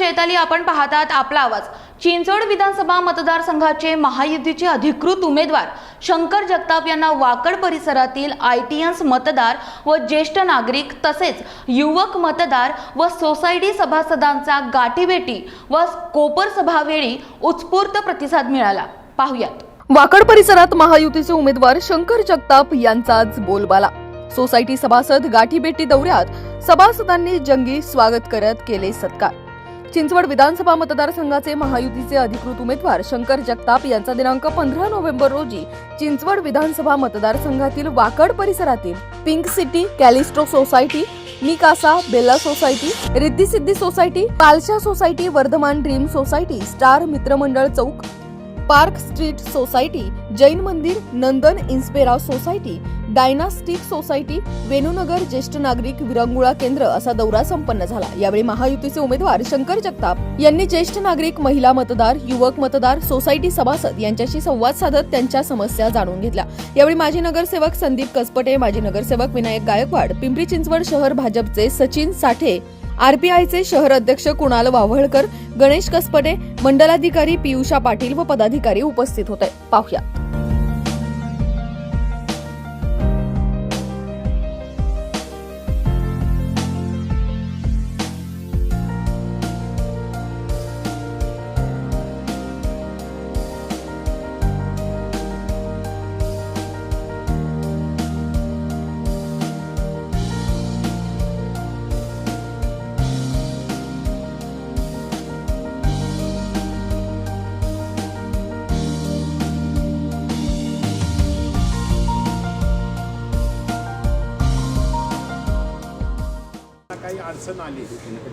शेताली आपण पाहतात आपला आवाज. चिंचवड विधानसभा मतदारसंघाचे महायुतीचे अधिकृत उमेदवार शंकर जगताप यांना वाकड परिसरातील आयटीएन्स मतदार व ज्येष्ठ नागरिक तसेच युवक मतदार व सोसायटी सभासदांचा गाठीभेटी व कोपर सभावेळी उत्स्फूर्त प्रतिसाद मिळाला. पाहुयात. वाकड परिसरात महायुतीचे उमेदवार शंकर जगताप यांचाच बोलबाला. सोसायटी सभासद गाठीबेटी दौऱ्यात सभासदांनी जंगी स्वागत करत केले सत्कार. चिंचवड विधानसभा मतदारसंघाचे महायुतीचे अधिकृत उमेदवार शंकर जगताप यांचा दिनांक पंधरा नोव्हेंबर रोजी चिंचवड विधानसभा मतदारसंघातील वाकड परिसरातील pink city Callistro society Mi Casa Bella society Riddhi Siddhi society पालशा society Vardhaman dream society star मित्रमंडळ चौक पार्क स्ट्रीट सोसायटी जैन मंदिर नंदन इन्स्पेराव सोसायटी डायनास्टिक सोसायटी वेणुनगर ज्येष्ठ नागरिक विरंगुळा केंद्र असा दौरा संपन्न झाला. यावेळी महायुतीचे उमेदवार शंकर जगताप यांनी ज्येष्ठ नागरिक महिला मतदार युवक मतदार सोसायटी सभासद यांच्याशी संवाद साधत त्यांच्या समस्या जाणून घेतल्या. यावेळी माजी नगरसेवक संदीप कसपटे माजी नगरसेवक विनायक गायकवाड पिंपरी चिंचवड शहर भाजपचे सचिन साठे आरपीआयचे शहर अध्यक्ष कुणाल वाव्हळकर गणेश कसपटे मंडलाधिकारी पियुषा पाटील व पदाधिकारी उपस्थित होते. पाहुयात अडचण आली.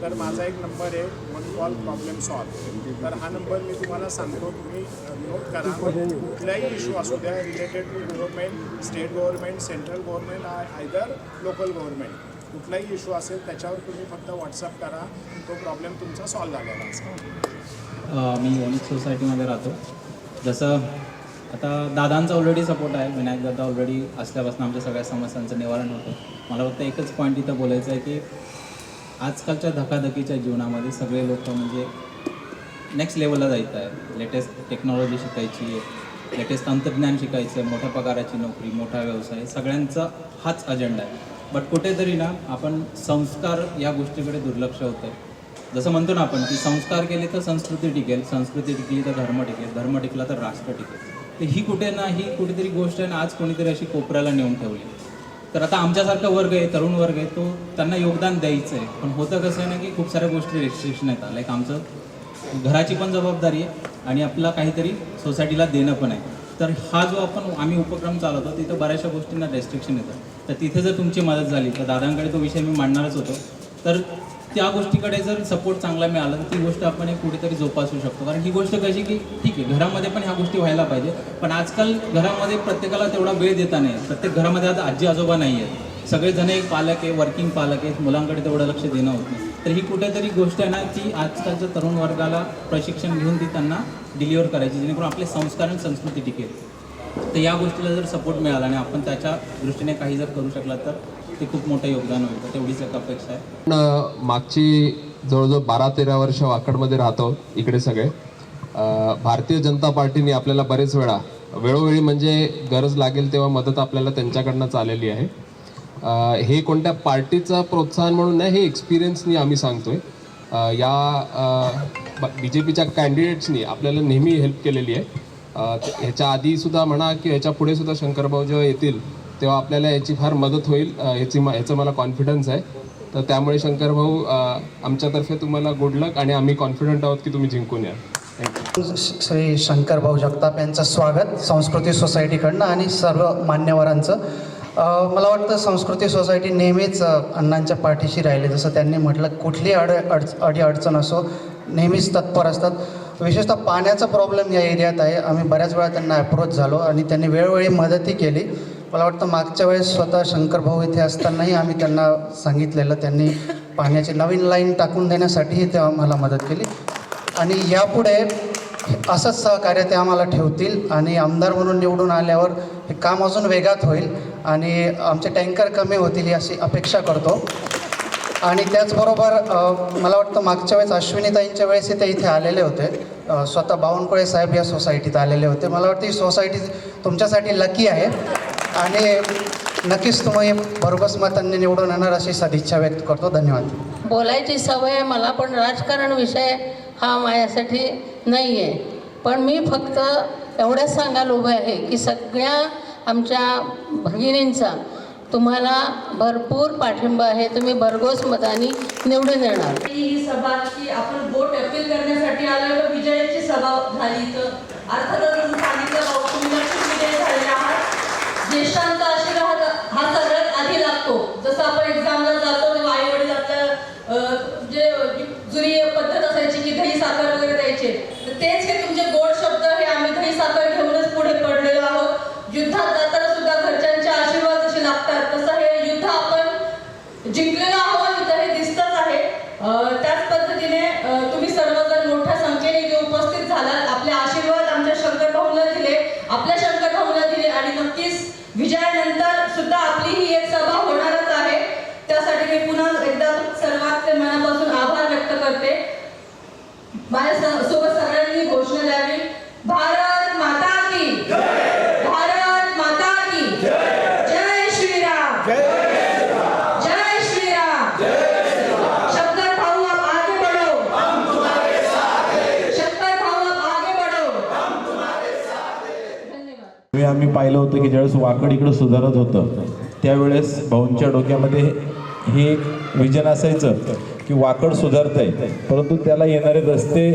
तर माझा एक नंबर आहे वन कॉल प्रॉब्लेम सॉल्व तर हा नंबर मी तुम्हाला सांगतो तुम्ही नोट करा. कुठलाही इश्यू असू द्या related to government state government central government either local government कुठलाही इश्यू असेल त्याच्यावर तुम्ही फक्त व्हॉट्सअप करा. तो प्रॉब्लेम तुमचा सॉल्व झालेला असेल. मी वनिक सोसायटीमध्ये राहतो. जसं आता दादांचा ऑलरेडी सपोर्ट आहे. विनायक दादा ऑलरेडी असल्यापासून आमच्या सगळ्या समस्यांचं निवारण होतं. मला फक्त एकच पॉईंट इथं बोलायचं आहे की आजकालच्या धकाधकीच्या जीवनामध्ये सगळे लोक म्हणजे नेक्स्ट लेवलला जायचं आहे. लेटेस्ट टेक्नॉलॉजी शिकायची आहे. लेटेस्ट तंत्रज्ञान शिकायचं आहे. मोठ्या पगाराची नोकरी मोठा व्यवसाय सगळ्यांचा हाच अजेंडा आहे. बट कुठेतरी ना आपण संस्कार या गोष्टीकडे दुर्लक्ष होतं जसं म्हणतो ना आपण की संस्कार केले तर संस्कृती टिकेल संस्कृती टिकली तर धर्म टिकेल धर्म टिकला तर राष्ट्र टिकेल. तर ही कुठे ना ही कुठेतरी गोष्ट आहे ना आज कोणीतरी अशी कोपऱ्याला नेऊन ठेवली. तर आता आमच्यासारखा वर्ग आहे तरुण वर्ग आहे तो त्यांना योगदान द्यायचं आहे पण होतं कसं आहे ना की खूप साऱ्या गोष्टी रेस्ट्रिक्शन येतात. लाईक आमचं घराची पण जबाबदारी आहे आणि आपला काहीतरी सोसायटीला देणं पण आहे. तर हा जो आपण आम्ही उपक्रम चालवतो तिथं बऱ्याचशा गोष्टींना रेस्ट्रिक्शन येतं तर तिथे जर तुमची मदत झाली तर दादांकडे तो विषय मी मांडणारच होतो. तर त्या गोष्टीकडे जर सपोर्ट चांगला मिळाला तर ती गोष्ट आपण एक कुठेतरी जोपासू शकतो. कारण ही गोष्ट कशी की ठीक आहे घरामध्ये पण ह्या गोष्टी व्हायला पाहिजे. पण आजकाल घरामध्ये प्रत्येकाला तेवढा वेळ देता नाही. प्रत्येक घरामध्ये आता आजी आजोबा नाही आहेत सगळेजण एक पालक आहे वर्किंग पालक आहेत. मुलांकडे तेवढं लक्ष देणं होत नाही. तर ही कुठेतरी गोष्ट आहे ना ती आजकालच्या तरुण वर्गाला प्रशिक्षण घेऊन ती त्यांना डिलिव्हर करायची जेणेकरून आपले संस्कार आणि संस्कृती टिकेल. तर या गोष्टीला जर सपोर्ट मिळाला आणि आपण त्याच्या दृष्टीने काही जर करू शकला तर ते खूप मोठं योगदान होईल तेवढीच एक अपेक्षा आहे. मागची जवळजवळ बारा तेरा वर्ष वाकडमध्ये राहतो इकडे सगळे. भारतीय जनता पार्टीने आपल्याला बरेच वेळा वेळोवेळी म्हणजे गरज लागेल तेव्हा मदत आपल्याला त्यांच्याकडनं चाललेली आहे. हे कोणत्या पार्टीचं प्रोत्साहन म्हणून नाही हे एक्सपिरियन्सनी आम्ही सांगतोय. आहे या बी जे पीच्या कॅन्डिडेट्सनी आपल्याला नेहमी हेल्प केलेली आहे. ह्याच्या आधीसुद्धा म्हणा की ह्याच्या पुढेसुद्धा शंकरभाऊ जेव्हा येतील तेव्हा आपल्याला याची फार मदत होईल याची ह्याची मा- ह्याचं मला कॉन्फिडन्स आहे. तर त्यामुळे शंकरभाऊ भाऊ आमच्यातर्फे तुम्हाला गुड लक आणि आम्ही कॉन्फिडंट आहोत की तुम्ही जिंकून या श्री श्री शंकरभाऊ जगताप यांचं स्वागत संस्कृती सोसायटीकडनं आणि सर्व मान्यवरांचं. मला वाटतं संस्कृती सोसायटी नेहमीच अण्णांच्या पाठीशी राहिली. जसं त्यांनी म्हटलं कुठली अड अड अडी अडचण असो नेहमीच तत्पर असतात. विशेषतः पाण्याचा प्रॉब्लेम या एरियात आहे. आम्ही बऱ्याच वेळा त्यांना अप्रोच झालो आणि त्यांनी वेळोवेळी मदतही केली. मला वाटतं मागच्या वेळेस स्वतः शंकरभाऊ इथे असतानाही आम्ही त्यांना सांगितलेलं त्यांनी पाण्याची नवीन लाईन टाकून देण्यासाठीही ते आम्हाला मदत केली. आणि यापुढे असंच सहकार्य ते आम्हाला ठेवतील आणि आमदार म्हणून निवडून आल्यावर हे काम अजून वेगात होईल आणि आमचे टँकर कमी होतील अशी अपेक्षा करतो. आणि त्याचबरोबर मला वाटतं मागच्या वेळेस अश्विनीताईंच्या वेळेस ते इथे आलेले होते. स्वतः बावनकुळे साहेब या सोसायटीत आलेले होते. मला वाटतं ही सोसायटी तुमच्यासाठी लकी आहे. आणि नक्कीच तुम्ही भरघोस मतांनी निवडून येणार अशी सदिच्छा व्यक्त करतो. धन्यवाद. बोलायची सवय आहे मला पण राजकारण विषय हा माझ्यासाठी नाही आहे पण मी फक्त एवढंच सांगायला उभं आहे की सगळ्या आमच्या भगिनींचा तुम्हाला भरपूर पाठिंबा आहे. तुम्ही भरघोस मताने निवडून येणार. ही सभा की आपण वोट अपील करण्यासाठी आलो विजयाची सभा झाली तर अर्थातच जसं सांगितलं भाऊ, तुम्ही नक्कीच विजयी झालेले आहात ज्येष्ठांचा आशीर्वाद हा सगळ्यात आधी लागतो. जसं आपण माझ्या सोबत सगळ्यांनी घोषणा द्यावी. भारत माता की. भारत माता की. जय श्रीराम. जय श्रीराम. शंकर भाऊ आप आगे बढ़ो. शंकर भाऊ आप आगे बढ़ो. धन्यवाद. आम्ही पाहिलं होतं की ज्यावेळेस वाकड इकडं सुधारत होतं त्यावेळेस भाऊंच्या डोक्यामध्ये हे एक विजन असायचं. की वाकड सुधारतंय. परंतु त्याला येणारे रस्ते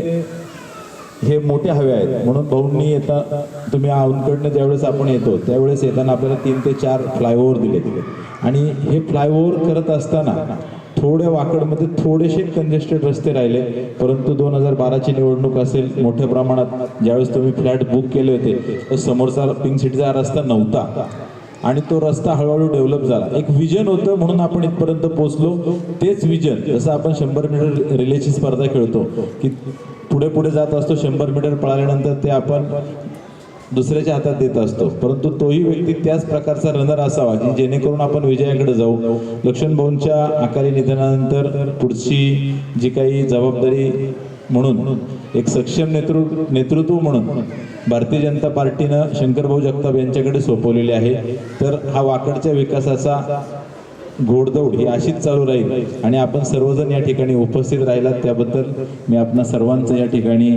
हे मोठे हवे आहेत. म्हणून भाऊंनी येता तुम्ही औंधकडनं ज्यावेळेस आपण येतो त्यावेळेस येताना आपल्याला तीन ते चार फ्लायओव्हर दिले. आणि हे फ्लायओव्हर करत असताना थोड्या वाकडमध्ये थोडेसे कंजेस्टेड रस्ते राहिले. परंतु दोन हजार बाराची निवडणूक असेल मोठ्या प्रमाणात ज्यावेळेस तुम्ही फ्लॅट बुक केले होते तर समोरचा पिंक सिटीचा रस्ता नव्हता. आणि तो रस्ता हळूहळू डेव्हलप झाला. एक विजन होतं म्हणून आपण इथपर्यंत पोहोचलो. तेच विजन जसं आपण शंभर मीटर रिलेची स्पर्धा खेळतो की पुढे पुढे जात असतो शंभर मीटर पळाल्यानंतर ते आपण दुसऱ्याच्या हातात देत असतो. परंतु तोही व्यक्ती त्याच प्रकारचा रनर असावा की जेणेकरून आपण विजयाकडे जाऊ. लक्ष्मण भाऊंच्या अकाली निधनानंतर पुढची जी काही जबाबदारी म्हणून एक सक्षम नेतृत्व नेतृत्व म्हणून भारतीय जनता पार्टीनं शंकरभाऊ जगताप यांच्याकडे सोपवलेली आहे. तर हा वाकडच्या विकासाचा घोडदौड ही अशीच चालू राहील आणि आपण सर्वजण या ठिकाणी उपस्थित राहिलात त्याबद्दल मी आपणा सर्वांचं या ठिकाणी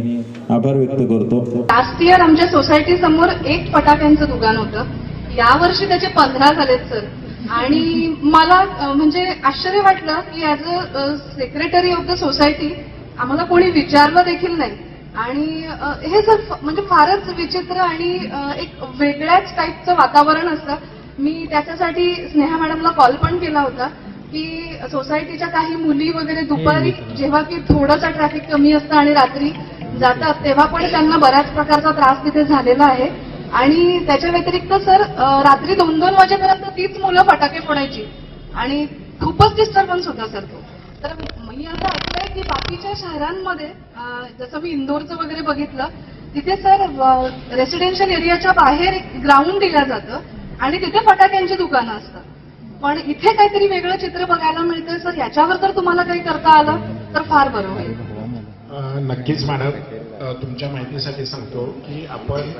आभार व्यक्त करतो. लास्ट इयर आमच्या सोसायटी समोर एक फटाक्यांचं दुकान होतं. यावर्षी त्याचे पंधरा झालेत सर आणि मला म्हणजे आश्चर्य वाटलं की as a secretary of the society आम्हाला कोणी विचारलं देखील नाही. आणि हे सर म्हणजे फारच विचित्र आणि एक वेगळ्याच टाईपचं वातावरण असतं. मी त्याच्यासाठी स्नेहा मॅडमला कॉल पण केला होता की सोसायटीच्या काही मुली वगैरे दुपारी जेव्हा की थोडंसं ट्रॅफिक कमी असतं आणि रात्री जातात तेव्हा पण त्यांना बऱ्याच प्रकारचा त्रास तिथे झालेला आहे. आणि त्याच्या व्यतिरिक्त सर रात्री दोन दोन वाजेपर्यंत तीच मुलं फटाके फोडायची. आणि खूपच डिस्टर्बन्स होता सर तो. तर मी असं की बाकीच्या शहरांमध्ये जसं मी इंदोरचं वगैरे बघितलं तिथे सर रेसिडेन्शियल एरियाच्या बाहेर ग्राउंड दिलं जातं आणि तिथे फटाक्यांची दुकानं असतात. पण इथे काहीतरी वेगळं चित्र बघायला मिळतं सर. याच्यावर जर तुम्हाला काही करता आलं तर फार बरं होईल. नक्कीच मॅडम तुमच्या माहितीसाठी सांगतो की आपण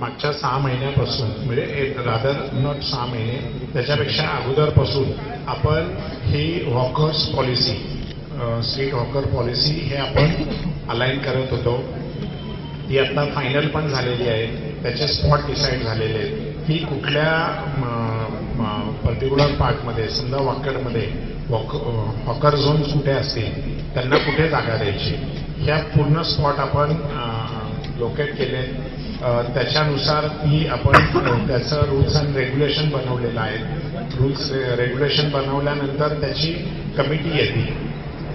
मागच्या सहा महिन्यापासून म्हणजे रादर नॉट सहा महिने त्याच्यापेक्षा अगोदरपासून आपण ही walkers policy street hawker policy हे आपण अलाइन करत होतो. ती आता फायनल पण झालेली आहे. त्याचे स्पॉट डिसाईड झालेले आहेत. की कुठल्या पर्टिक्युलर पार्टमध्ये समजा वाकडमध्ये वॉक हॉकर झोन कुठे असतील त्यांना कुठे जागा द्यायची? ह्या पूर्ण स्पॉट आपण लोकेट केले त्याच्यानुसार ती आपण त्याचं रूल्स अँड रेग्युलेशन बनवलेलं आहे. रूल्स रेग्युलेशन बनवल्यानंतर त्याची कमिटी येते.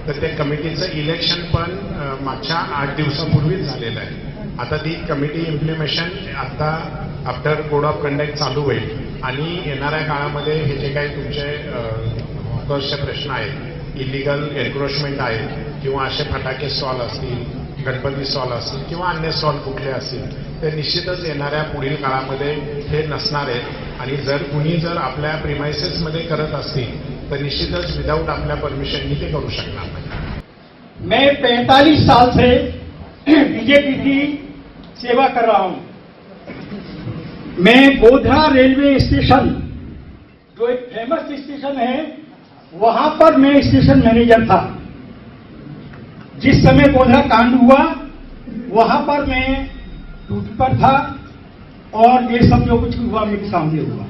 तर त्या कमिटीचं इलेक्शन पण मागच्या आठ दिवसापूर्वीच झालेलं आहे. आता ती कमिटी इम्प्लिमेशन आता आफ्टर कोड ऑफ कंडक्ट चालू होईल. आणि येणाऱ्या काळामध्ये हे जे काही तुमचे हॉकर्सचे प्रश्न आहेत इलिगल एन्क्रोचमेंट आहेत किंवा असे फटाके स्टॉल असतील गणपती स्टॉल असतील किंवा अन्य स्टॉल कुठले असतील ते निश्चितच येणाऱ्या पुढील काळामध्ये हे नसणार आहेत. आणि जर कुणी जर आपल्या प्रिमायसेसमध्ये करत असतील तर निश्चितच विदाऊट आपल्या परमिशननी ते करू शकणार नाही. मैं 45 साल से बीजेपी की सेवा कर रहा हूँ। मैं गोधरा रेलवे स्टेशन, जो एक फ़ेमस स्टेशन है, वहाँ पर मैं स्टेशन मैनेजर था। जिस समय गोधरा कांड हुआ, वहाँ पर मैं ड्यूटी पर था और ये सब जो कुछ हुआ मेरे सामने हुआ।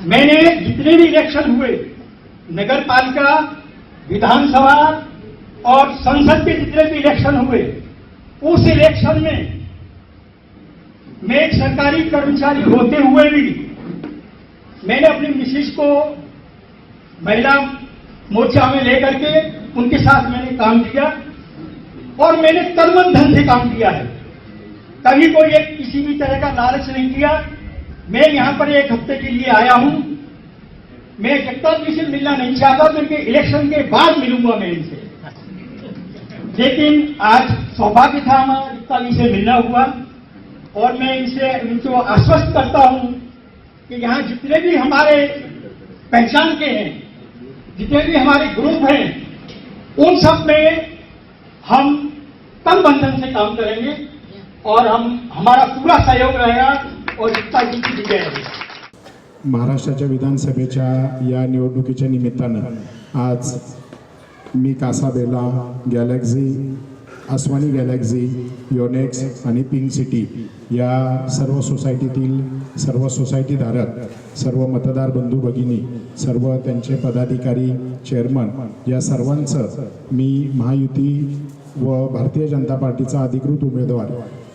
मैंने जितने भी इलेक्शन हुए, नगर पालिका, विधानसभा और संसद के जितने भी इलेक्शन हुए, उस इलेक्शन में मैं एक सरकारी कर्मचारी होते हुए भी मैंने अपनी मिसिस को महिला मोर्चा में लेकर के उनके साथ मैंने काम किया और मैंने कर्मन धन से काम किया है। कभी कोई एक किसी भी तरह का लालच नहीं किया। मैं यहाँ पर एक हफ़्ते के लिए आया हूँ। मैं जगताप जी से मिलना नहीं चाहता, क्योंकि इलेक्शन के बाद मिलूँगा मैं इनसे। लेकिन आज सौभाग्य था हमारा जगताप जी से मिलना हुआ, और मैं इनसे, इनको आश्वस्त करता हूँ कि यहाँ जितने भी हमारे पहचान के हैं, जितने भी हमारे ग्रुप हैं, उन सब में हम तन बंधन से काम करेंगे, और हम, हमारा पूरा सहयोग रहेगा। महाराष्ट्राच्या विधानसभेच्या या निवडणुकीच्या निमित्तानं आज मी Casa Bella galaxy Aswani galaxy Yonex आणि पिंक सिटी या सर्व सोसायटीतील सर्व सोसायटीधारक सर्व मतदार बंधू भगिनी सर्व त्यांचे पदाधिकारी चेअरमन या सर्वांचं मी महायुती व भारतीय जनता पार्टीचा अधिकृत उमेदवार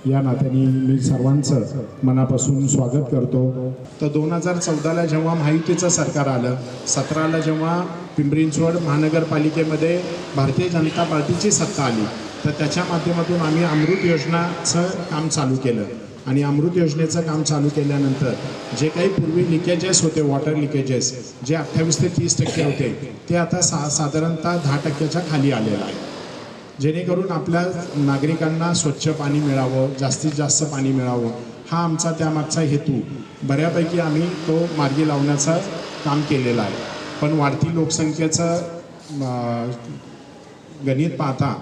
या नात्याने मी सर्वांचं मनापासून स्वागत करतो. तर दोन हजार चौदाला जेव्हा महायुतीचं सरकार आलं सतराला जेव्हा पिंपरी चिंचवड महानगरपालिकेमध्ये भारतीय जनता पार्टीची सत्ता आली तर त्याच्या माध्यमातून आम्ही अमृत योजनाचं काम चालू केलं. आणि अमृत योजनेचं काम चालू केल्यानंतर जे काही पूर्वी लिकेजेस होते वॉटर लिकेजेस जे अठ्ठावीस ते तीस टक्के होते ते आता सा साधारणतः दहा टक्क्याच्या खाली आलेलं आहे. जेणेकरून आपल्या नागरिकांना स्वच्छ पाणी मिळावं जास्तीत जास्त पाणी मिळावं हा आमचा त्यामागचा हेतू. बऱ्यापैकी आम्ही तो मार्गी लावण्याचं काम केलेलं आहे. पण वाढती लोकसंख्येचं गणित पाहता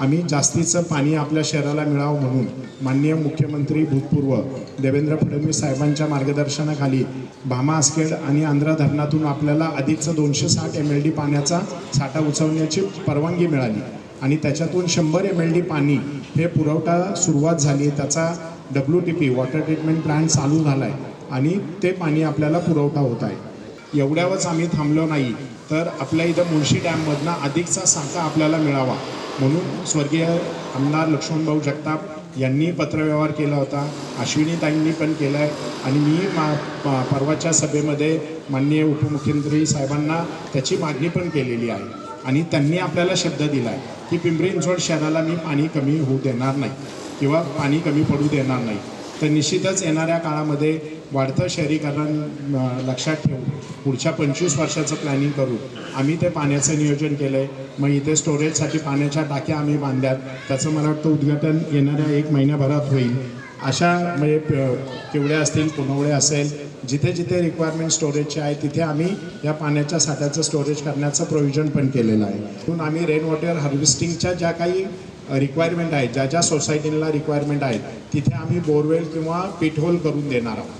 आम्ही जास्तीचं पाणी आपल्या शहराला मिळावं म्हणून माननीय मुख्यमंत्री भूतपूर्व देवेंद्र फडणवीस साहेबांच्या मार्गदर्शनाखाली भामा आसखेड आणि आंध्रा धरणातून आपल्याला अधिकचं दोनशे साठ एम एल डी पाण्याचा साठा उचवण्याची परवानगी मिळाली. आणि त्याच्यातून शंभर एम एल डी पाणी हे पुरवठा सुरुवात झाली त्याचा W T P water treatment plant चालू झाला आहे आणि ते पाणी आपल्याला पुरवठा होत आहे. एवढ्यावरच आम्ही थांबलो नाही तर आपल्या इथं मुळशी डॅममधनं अधिकचा साठा आपल्याला मिळावा. म्हणून स्वर्गीय आमदार लक्ष्मणभाऊ जगताप यांनी पत्रव्यवहार केला होता अश्विनीताईंनी पण केला आहे आणि मी मा परवाच्या सभेमध्ये माननीय उपमुख्यमंत्री साहेबांना त्याची मागणी पण केलेली आहे. आणि त्यांनी आपल्याला शब्द दिला आहे की पिंपरी चिंचवड शहराला मी पाणी कमी होऊ देणार नाही किंवा पाणी कमी पडू देणार नाही. तर निश्चितच येणाऱ्या काळामध्ये वाढतं शहरीकरण लक्षात ठेवून पुढच्या पंचवीस वर्षाचं प्लॅनिंग करू आम्ही ते पाण्याचं नियोजन केलं आहे मग इथे स्टोरेजसाठी पाण्याच्या टाक्या आम्ही बांधल्यात. त्याचं मला वाटतं उद्घाटन येणाऱ्या एक महिन्याभरात होईल. अशा म्हणजे केवढे केवढ्या असतील पुनवळे असेल जिथे जिथे रिक्वायरमेंट स्टोरेजचे आहे तिथे आम्ही या पाण्याच्या साठ्याचं स्टोरेज करण्याचं प्रोव्हिजन पण केलेलं आहे. म्हणून आम्ही रेन वॉटर हार्वेस्टिंगच्या ज्या काही रिक्वायरमेंट आहेत ज्या ज्या सोसायटीला रिक्वायरमेंट आहेत तिथे आम्ही बोरवेल किंवा पिठोल करून देणार आहोत.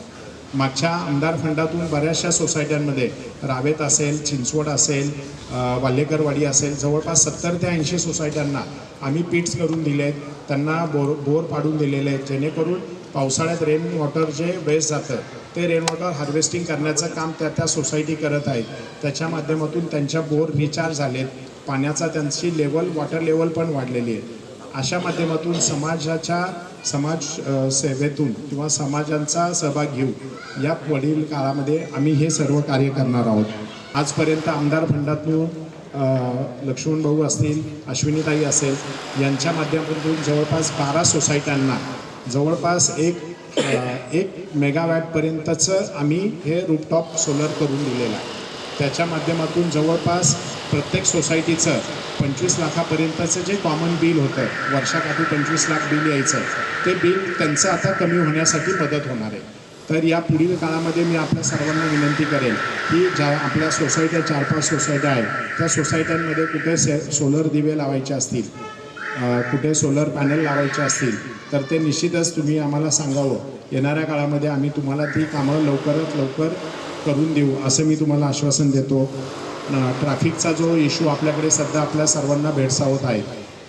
मागच्या आमदार फंडातून बऱ्याचशा सोसायट्यांमध्ये रावेत असेल चिंचवड असेल अ, वाल्हेकरवाडी असेल जवळपास सत्तर ते ऐंशी सोसायट्यांना आम्ही पिट्स करून दिले आहेत त्यांना बोर बोर पाडून दिलेले आहेत जेणेकरून पावसाळ्यात रेन वॉटर जे वेस्ट जातं ते रेन वॉटर हार्वेस्टिंग करण्याचं काम त्या त्या सोसायटी करत आहेत. त्याच्या माध्यमातून त्यांच्या बोर रिचार्ज झालेत. पाण्याचा त्यांची लेवल वॉटर लेवल पण वाढलेली आहे. अशा माध्यमातून समाजाच्या समाज सेवेतून किंवा समाजांचा सहभाग घेऊ या पुढील काळामध्ये आम्ही हे सर्व कार्य करणार आहोत. आजपर्यंत आमदार फंडातून लक्ष्मण भाऊ असतील अश्विनीताई असेल यांच्या माध्यमातून जवळपास बारा सोसायट्यांना जवळपास एक एक मेगावॅटपर्यंतचं आम्ही हे रूपटॉप सोलर करून दिलेलं आहे. त्याच्या माध्यमातून जवळपास प्रत्येक सोसायटीचं पंचवीस लाखापर्यंतचं जे कॉमन बिल होतं वर्षाकाठी पंचवीस लाख बिल यायचं ते बिल त्यांचं आता कमी होण्यासाठी मदत होणार आहे. तर या पुढील काळामध्ये मी आपल्या सर्वांना विनंती करेन की ज्या आपल्या सोसायट्या चार पाच सोसायट्या आहेत त्या सोसायट्यांमध्ये कुठे से सोलर दिवे लावायचे असतील कुठे सोलर पॅनल लावायचे असतील तर ते निश्चितच तुम्ही आम्हाला सांगावं. येणाऱ्या काळामध्ये आम्ही तुम्हाला ती कामं लवकरात लवकर करून देऊ असं मी तुम्हाला आश्वासन देतो. ट्रॅफिकचा जो इश्यू आपल्याकडे सध्या आपल्या सर्वांना भेडसावत आहे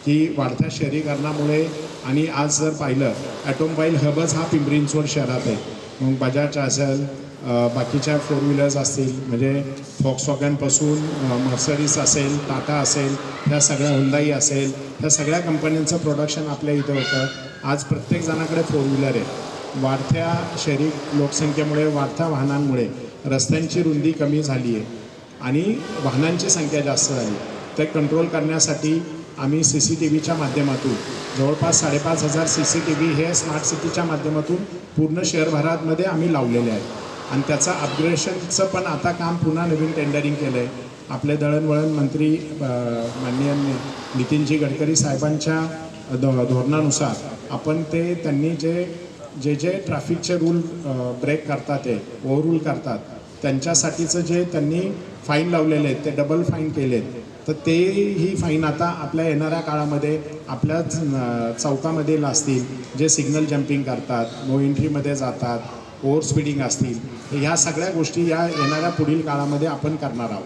की वाढत्या शहरीकरणामुळे आणि आज जर पाहिलं ॲटोमोबाईल हबच हा पिंपरी चिंचवड शहरात आहे. मग बजाज असेल बाकीच्या फोर व्हीलर्स असतील म्हणजे फॉक्सवॅगनपासून मर्सडीज असेल टाटा असेल ह्या सगळ्या हुंदाई असेल ह्या सगळ्या कंपन्यांचं प्रोडक्शन आपल्या इथं होतं. आज प्रत्येक जणाकडे फोर व्हीलर आहे. वाढत्या शहरी लोकसंख्येमुळे वाढत्या वाहनांमुळे रस्त्यांची रुंदी कमी झाली आहे आणि वाहनांची संख्या जास्त झाली ते कंट्रोल करण्यासाठी आम्ही सी सी टी व्हीच्या माध्यमातून जवळपास साडेपाच हजार सी सी टी व्ही हे स्मार्ट सिटीच्या माध्यमातून पूर्ण शहरभरामध्ये आम्ही लावलेले आहेत. आणि त्याचं अपग्रेडेशनचं पण आता काम पुन्हा नवीन टेंडरिंग केलं आहे आपले दळणवळण मंत्री माननीय नितीनजी गडकरी साहेबांच्या धो धोरणानुसार आपण ते त्यांनी जे जे जे ट्रॅफिकचे रूल ब्रेक करतात ते ओव्हरूल करतात त्यांच्यासाठीचं जे त्यांनी फाईन लावलेले आहेत ते डबल फाईन केलेत तर ते ही फाईन आता आपल्या येणाऱ्या काळामध्ये आपल्याच चौकामध्ये असतील जे सिग्नल जम्पिंग करतात नो एंट्रीमध्ये जातात ओव्हर स्पीडिंग असतील ह्या सगळ्या गोष्टी या येणाऱ्या पुढील काळामध्ये आपण करणार आहोत.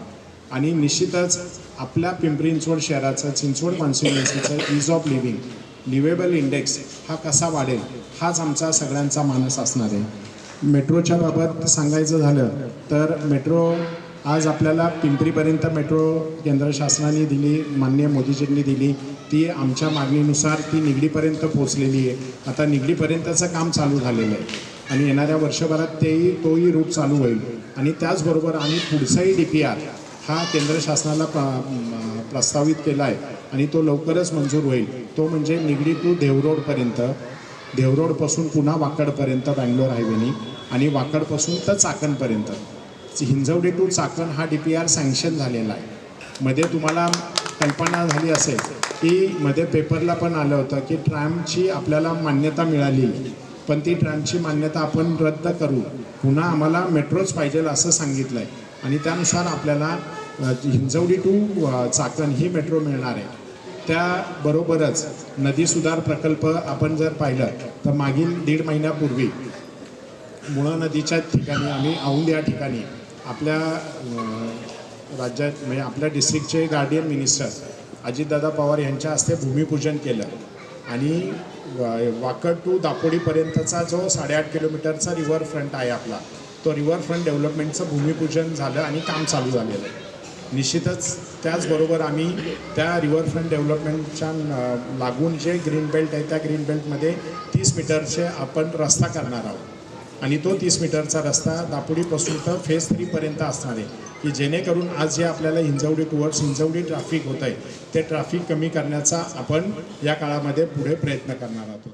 आणि निश्चितच आपल्या पिंपरी चिंचवड शहराचं Chinchwad कॉन्स्टिट्युएन्सीचं ease of living liveable index हा कसा वाढेल हाच आमचा सगळ्यांचा मानस असणार आहे. मेट्रोच्या बाबत सांगायचं झालं तर मेट्रो आज आपल्याला पिंपरीपर्यंत मेट्रो केंद्र शासनाने दिली माननीय मोदीजींनी दिली. ती आमच्या मागणीनुसार ती निगडीपर्यंत पोहोचलेली आहे. आता निगडीपर्यंतचं काम चालू झालेलं आहे. आणि येणाऱ्या वर्षभरात तेही तोही रूट चालू होईल. आणि त्याचबरोबर आम्ही पुढचाही डी पी आर हा केंद्र शासनाला प्र प्रस्तावित केला आहे. आणि तो लवकरच मंजूर होईल. तो म्हणजे निगडी टू देवरोडपर्यंत. देवरोडपासून पुन्हा वाकडपर्यंत बँगलोर हायवेनी आणि वाकडपासून तर चाकणपर्यंत. हिंजवडी टू चाकण हा डी पी आर सँक्शन झालेला आहे. मध्ये तुम्हाला कल्पना झाली असेल की मध्ये पेपरला पण आलं होतं की ट्रॅमची आपल्याला मान्यता मिळाली. पण ती ट्रॅमची मान्यता आपण रद्द करू. पुन्हा आम्हाला मेट्रोच पाहिजे असं सांगितलं आहे आणि त्यानुसार आपल्याला हिंजवडी टू चाकण ही मेट्रो मिळणार आहे. त्याबरोबरच नदी सुधार प्रकल्प आपण जर पाहिलं तर मागील दीड महिन्यापूर्वी मुळा नदीच्या ठिकाणी आम्ही औंध या ठिकाणी आपल्या राज्यात म्हणजे आपल्या डिस्ट्रिक्टचे गार्डियन मिनिस्टर अजितदादा पवार यांच्या हस्ते भूमिपूजन केलं. आणि वाकड टू दापोडीपर्यंतचा जो साडेआठ किलोमीटरचा रिव्हर फ्रंट आहे आपला तो रिव्हर फ्रंट डेव्हलपमेंटचं भूमिपूजन झालं आणि काम चालू झालेलं आहे. निश्चितच त्याचबरोबर आम्ही त्या रिव्हरफ्रंट डेव्हलपमेंटच्या लागून जे ग्रीन बेल्ट आहे त्या ग्रीन बेल्टमध्ये तीस मीटरचे आपण रस्ता करणार आहोत. आणि तो तीस मीटरचा रस्ता दापोडीपासून तर फेज थ्रीपर्यंत असणार आहे. की जेणेकरून आज जे आपल्याला हिंजवडी टुवर्ड्स हिंजवडी ट्रॅफिक होत आहे ते ट्रॅफिक कमी करण्याचा आपण या काळामध्ये पुढे प्रयत्न करणार आहोत.